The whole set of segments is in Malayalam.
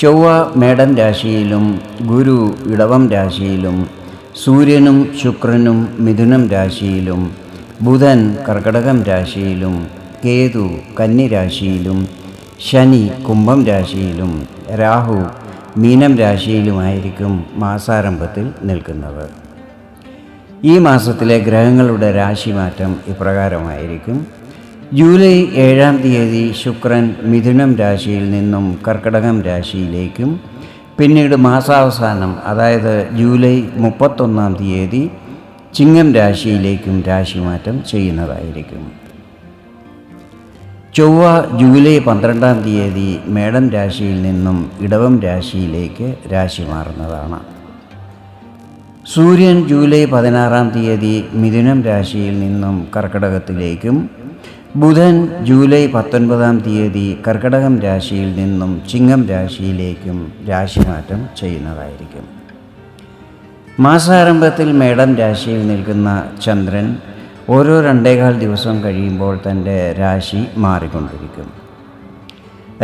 ചൊവ്വ മേടൻ രാശിയിലും ഗുരു ഇടവം രാശിയിലും സൂര്യനും ശുക്രനും മിഥുനം രാശിയിലും ബുധൻ കർക്കടകം രാശിയിലും കേതു കന്നി രാശിയിലും ശനി കുംഭം രാശിയിലും രാഹു മീനം രാശിയിലുമായിരിക്കും മാസാരംഭത്തിൽ നിൽക്കുന്നത്. ഈ മാസത്തിലെ ഗ്രഹങ്ങളുടെ രാശിമാറ്റം ഇപ്രകാരമായിരിക്കും. ജൂലൈ ഏഴാം തീയതി ശുക്രൻ മിഥുനം രാശിയിൽ നിന്നും കർക്കടകം രാശിയിലേക്കും പിന്നീട് മാസാവസാനം അതായത് ജൂലൈ മുപ്പത്തൊന്നാം തീയതി ചിങ്ങം രാശിയിലേക്കും രാശിമാറ്റം ചെയ്യുന്നതായിരിക്കും. ചൊവ്വ ജൂലൈ പന്ത്രണ്ടാം തീയതി മേടം രാശിയിൽ നിന്നും ഇടവം രാശിയിലേക്ക് രാശി മാറുന്നതാണ്. സൂര്യൻ ജൂലൈ പതിനാറാം തീയതി മിഥുനം രാശിയിൽ നിന്നും കർക്കടകത്തിലേക്കും ബുധൻ ജൂലൈ പത്തൊൻപതാം തീയതി കർക്കടകം രാശിയിൽ നിന്നും ചിങ്ങം രാശിയിലേക്കും രാശിമാറ്റം ചെയ്യുന്നതായിരിക്കും. മാസാരംഭത്തിൽ മേടം രാശിയിൽ നിൽക്കുന്ന ചന്ദ്രൻ ഓരോ രണ്ടേകാൽ ദിവസം കഴിയുമ്പോൾ തന്റെ രാശി മാറിക്കൊണ്ടിരിക്കും.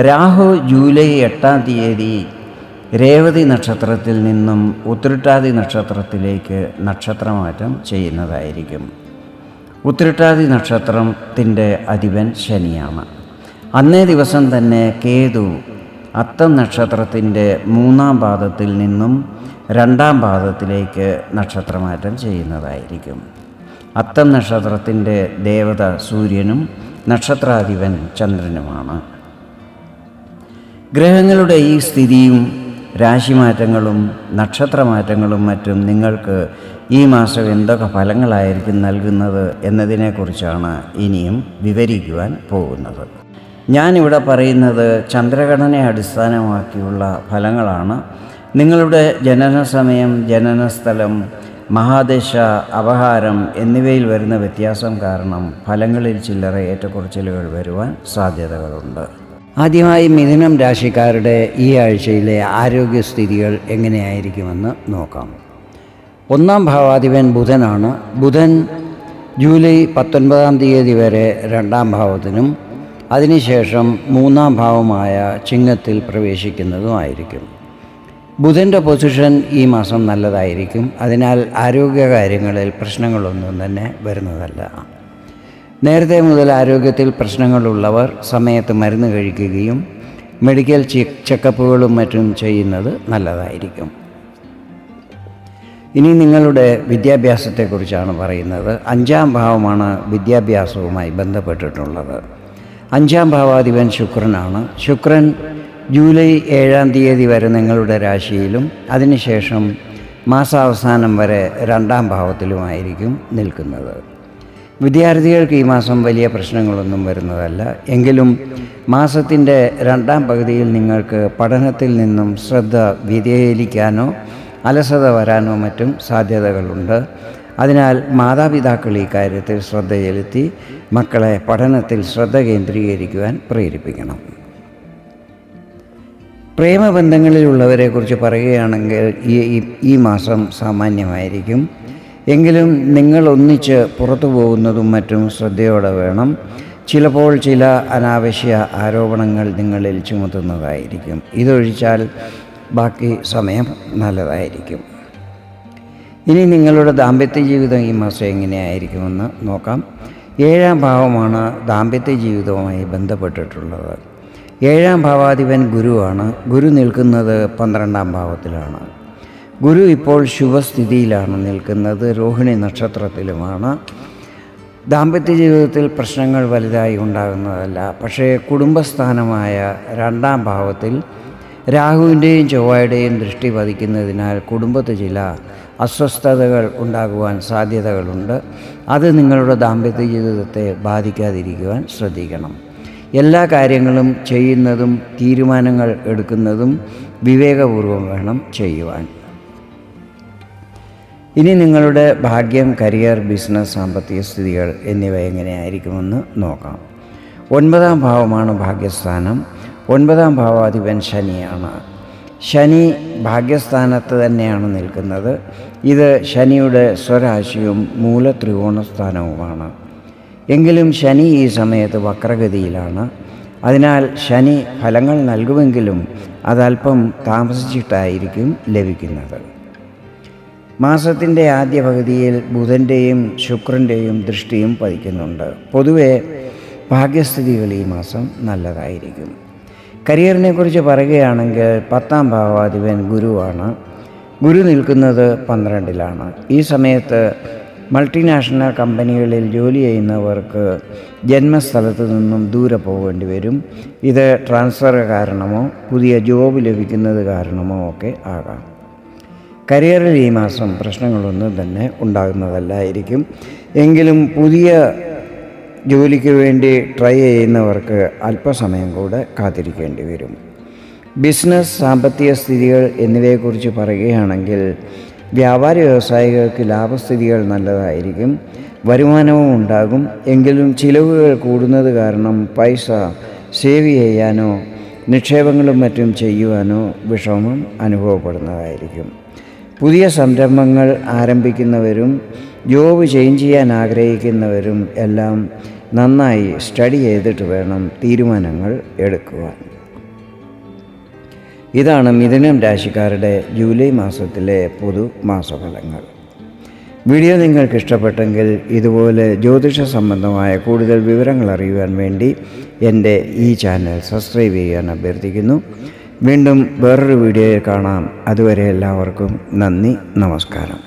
രാഹു ജൂലൈ എട്ടാം തീയതി രേവതി നക്ഷത്രത്തിൽ നിന്നും ഉത്രട്ടാതി നക്ഷത്രത്തിലേക്ക് നക്ഷത്രമാറ്റം ചെയ്യുന്നതായിരിക്കും. ഉത്രട്ടാതി നക്ഷത്രത്തിന്റെ അധിപൻ ശനിയാണ്. അന്നേ ദിവസം തന്നെ കേതു അത്തം നക്ഷത്രത്തിന്റെ മൂന്നാം പാദത്തിൽ നിന്നും രണ്ടാം പാദത്തിലേക്ക് നക്ഷത്രമാറ്റം ചെയ്യുന്നതായിരിക്കും. അത്തം നക്ഷത്രത്തിന്റെ ദേവത സൂര്യനും നക്ഷത്രാധിപൻ ചന്ദ്രനുമാണ്. ഗ്രഹങ്ങളുടെ ഈ സ്ഥിതിയും രാശിമാറ്റങ്ങളും നക്ഷത്രമാറ്റങ്ങളും മറ്റും നിങ്ങൾക്ക് ഈ മാസം എന്തൊക്കെ ഫലങ്ങളായിരിക്കും നൽകുന്നത് എന്നതിനെക്കുറിച്ചാണ് ഇനിയും വിവരിക്കുവാൻ പോകുന്നത്. ഞാനിവിടെ പറയുന്നത് ചന്ദ്രഘടനയെ അടിസ്ഥാനമാക്കിയുള്ള ഫലങ്ങളാണ്. നിങ്ങളുടെ ജനന സമയം ജനനസ്ഥലം മഹാദശ അപഹാരം എന്നിവയിൽ വരുന്ന വ്യത്യാസം കാരണം ഫലങ്ങളിൽ ചില്ലറ ഏറ്റക്കുറച്ചിലുകൾ വരുവാൻ സാധ്യതകളുണ്ട്. ആദ്യമായി മിഥുനം രാശിക്കാരുടെ ഈ ആഴ്ചയിലെ ആരോഗ്യസ്ഥിതികൾ എങ്ങനെയായിരിക്കുമെന്ന് നോക്കാം. ഒന്നാം ഭാവാധിപൻ ബുധനാണ്. ബുധൻ ജൂലൈ പത്തൊൻപതാം തീയതി വരെ രണ്ടാം ഭാവത്തിനും അതിനുശേഷം മൂന്നാം ഭാവമായ ചിങ്ങത്തിൽ പ്രവേശിക്കുന്നതുമായിരിക്കും. ബുധന്റെ പൊസിഷൻ ഈ മാസം നല്ലതായിരിക്കും. അതിനാൽ ആരോഗ്യകാര്യങ്ങളിൽ പ്രശ്നങ്ങളൊന്നും തന്നെ വരുന്നതല്ല. നേരത്തെ മുതൽ ആരോഗ്യത്തിൽ പ്രശ്നങ്ങളുള്ളവർ സമയത്ത് മരുന്ന് കഴിക്കുകയും മെഡിക്കൽ ചെക്കപ്പുകളും മറ്റും ചെയ്യുന്നത് നല്ലതായിരിക്കും. ഇനി നിങ്ങളുടെ വിദ്യാഭ്യാസത്തെക്കുറിച്ചാണ് പറയുന്നത്. അഞ്ചാം ഭാവമാണ് വിദ്യാഭ്യാസവുമായി ബന്ധപ്പെട്ടിട്ടുള്ളത്. അഞ്ചാം ഭാവാധിപൻ ശുക്രനാണ്. ശുക്രൻ ജൂലൈ ഏഴാം തീയതി വരെ നിങ്ങളുടെ രാശിയിലും അതിനുശേഷം മാസാവസാനം വരെ രണ്ടാം ഭാവത്തിലുമായിരിക്കും നിൽക്കുന്നത്. വിദ്യാർത്ഥികൾക്ക് ഈ മാസം വലിയ പ്രശ്നങ്ങളൊന്നും വരുന്നതല്ല. എങ്കിലും മാസത്തിന്റെ രണ്ടാം പകുതിയിൽ നിങ്ങൾക്ക് പഠനത്തിൽ നിന്നും ശ്രദ്ധ വ്യതിചലിക്കാനോ അലസത വരാനോ മറ്റും സാധ്യതകളുണ്ട്. അതിനാൽ മാതാപിതാക്കൾ ഈ കാര്യത്തിൽ ശ്രദ്ധ ചെലുത്തി മക്കളെ പഠനത്തിൽ ശ്രദ്ധ കേന്ദ്രീകരിക്കുവാൻ പ്രേരിപ്പിക്കണം. പ്രേമബന്ധങ്ങളിലുള്ളവരെക്കുറിച്ച് പറയുകയാണെങ്കിൽ ഈ ഈ മാസം സാമാന്യമായിരിക്കും. എങ്കിലും നിങ്ങൾ ഒന്നിച്ച് പുറത്തു പോകുന്നതും മറ്റും ശ്രദ്ധയോടെ വേണം. ചിലപ്പോൾ ചില അനാവശ്യ ആരോപണങ്ങൾ നിങ്ങളിൽ ചുമത്തുന്നതായിരിക്കും. ഇതൊഴിച്ചാൽ ബാക്കി സമയം നല്ലതായിരിക്കും. ഇനി നിങ്ങളുടെ ദാമ്പത്യ ജീവിതം ഈ മാസം എങ്ങനെയായിരിക്കുമെന്ന് നോക്കാം. ഏഴാം ഭാവമാണ് ദാമ്പത്യ ജീവിതവുമായി ബന്ധപ്പെട്ടിട്ടുള്ളത്. ഏഴാം ഭാവാധിപൻ ഗുരുവാണ്. ഗുരു നിൽക്കുന്നത് പന്ത്രണ്ടാം ഭാവത്തിലാണ്. ഗുരു ഇപ്പോൾ ശുഭസ്ഥിതിയിലാണ് നിൽക്കുന്നത്. രോഹിണി നക്ഷത്രത്തിലുമാണ്. ദാമ്പത്യ ജീവിതത്തിൽ പ്രശ്നങ്ങൾ വലുതായി ഉണ്ടാകുന്നതല്ല. പക്ഷേ കുടുംബസ്ഥാനമായ രണ്ടാം ഭാവത്തിൽ രാഹുവിന്റെയും ചൊവ്വയുടെയും ദൃഷ്ടി പതിക്കുന്നതിനാൽ കുടുംബത്ത് ചില അസ്വസ്ഥതകൾ ഉണ്ടാകുവാൻ സാധ്യതകളുണ്ട്. അത് നിങ്ങളുടെ ദാമ്പത്യ ജീവിതത്തെ ബാധിക്കാതിരിക്കുവാൻ ശ്രദ്ധിക്കണം. എല്ലാ കാര്യങ്ങളും ചെയ്യുന്നതും തീരുമാനങ്ങൾ എടുക്കുന്നതും വിവേകപൂർവം വേണം ചെയ്യുവാൻ. ഇനി നിങ്ങളുടെ ഭാഗ്യം കരിയർ ബിസിനസ് സാമ്പത്തിക സ്ഥിതികൾ എന്നിവ എങ്ങനെയായിരിക്കുമെന്ന് നോക്കാം. ഒൻപതാം ഭാവമാണ് ഭാഗ്യസ്ഥാനം. ഒൻപതാം ഭാവാധിപൻ ശനിയാണ്. ശനി ഭാഗ്യസ്ഥാനത്ത് തന്നെയാണ് നിൽക്കുന്നത്. ഇത് ശനിയുടെ സ്വരാശിയും മൂലത്രികോണ സ്ഥാനവുമാണ് എങ്കിലും ശനി ഈ സമയത്ത് വക്രഗതിയിലാണ്. അതിനാൽ ശനി ഫലങ്ങൾ നൽകുമെങ്കിലും അതല്പം താമസിച്ചിട്ടായിരിക്കും ലഭിക്കുന്നത്. മാസത്തിന്റെ ആദ്യ പകുതിയിൽ ബുധന്റെയും ശുക്രന്റെയും ദൃഷ്ടിയും പതിക്കുന്നുണ്ട്. പൊതുവെ ഭാഗ്യസ്ഥിതികൾ ഈ മാസം നല്ലതായിരിക്കും. കരിയറിനെ കുറിച്ച് പറയുകയാണെങ്കിൽ പത്താം ഭാവാധിപൻ ഗുരുവാണ്. ഗുരു നിൽക്കുന്നത് പന്ത്രണ്ടിലാണ്. ഈ സമയത്ത് മൾട്ടിനാഷണൽ കമ്പനികളിൽ ജോലി ചെയ്യുന്നവർക്ക് ജന്മസ്ഥലത്ത് നിന്നും ദൂരെ പോകേണ്ടി വരും. ഇത് ട്രാൻസ്ഫർ കാരണമോ പുതിയ ജോബ് ലഭിക്കുന്നത് കാരണമോ ഒക്കെ ആകാം. കരിയറിൽ ഈ മാസം പ്രശ്നങ്ങളൊന്നും തന്നെ ഉണ്ടാകുന്നതല്ലായിരിക്കും. എങ്കിലും പുതിയ ജോലിക്ക് വേണ്ടി ട്രൈ ചെയ്യുന്നവർക്ക് അല്പസമയം കൂടെ കാത്തിരിക്കേണ്ടി വരും. ബിസിനസ് സാമ്പത്തിക സ്ഥിതികൾ എന്നിവയെക്കുറിച്ച് പറയുകയാണെങ്കിൽ വ്യാപാര വ്യവസായികൾക്ക് ലാഭസ്ഥിതികൾ നല്ലതായിരിക്കും വരുമാനവും ഉണ്ടാകും എങ്കിലും ചിലവുകൾ കൂടുന്നത് കാരണം പൈസ സേവ് ചെയ്യാനോ നിക്ഷേപങ്ങളും മറ്റും ചെയ്യുവാനോ വിഷമം അനുഭവപ്പെടുന്നതായിരിക്കും. പുതിയ സംരംഭങ്ങൾ ആരംഭിക്കുന്നവരും ജോബ് ചേഞ്ച് ചെയ്യാൻ ആഗ്രഹിക്കുന്നവരും എല്ലാം നന്നായി സ്റ്റഡി ചെയ്തിട്ട് വേണം തീരുമാനങ്ങൾ എടുക്കുവാൻ. ഇതാണ് മിഥുനം രാശിക്കാരുടെ ജൂലൈ മാസത്തിലെ പൊതു മാസഫലങ്ങൾ. വീഡിയോ നിങ്ങൾക്ക് ഇഷ്ടപ്പെട്ടെങ്കിൽ ഇതുപോലെ ജ്യോതിഷ സംബന്ധമായ കൂടുതൽ വിവരങ്ങൾ അറിയുവാൻ വേണ്ടി എന്റെ ഈ ചാനൽ സബ്സ്ക്രൈബ് ചെയ്യാൻ അഭ്യർത്ഥിക്കുന്നു. വീണ്ടും വേറൊരു വീഡിയോയിൽ കാണാം. അതുവരെ എല്ലാവർക്കും നന്ദി നമസ്കാരം.